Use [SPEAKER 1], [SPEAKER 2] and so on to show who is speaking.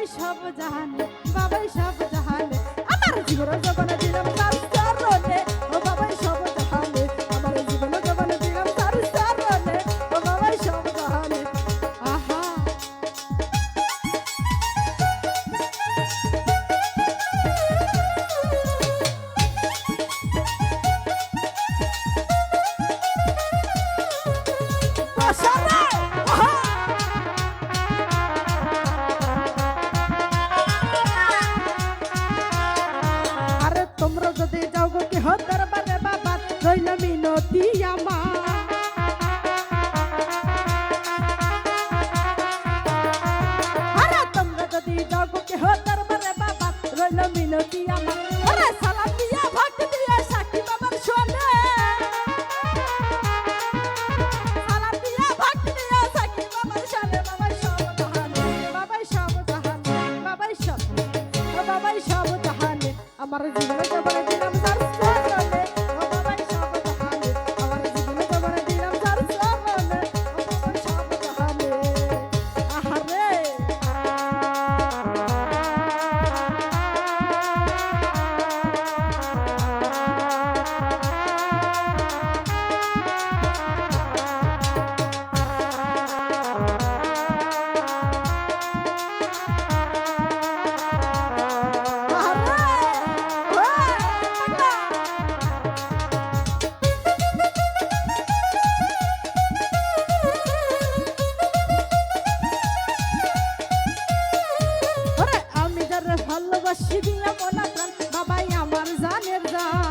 [SPEAKER 1] বাবাই সব জাহানে, বাবাই সব জাহানে। আমার জীবন জগনে দিলাম তার চরণে, ও বাবাই সব জাহানে, আমার জীবন জগনে দিলাম তার চরণে, ও বাবাই সব জাহানে। আহা। Pasar মিনতি আমার। ভালোবাসি দিয়া মনা প্রাণ বাবাই আমার জানের দা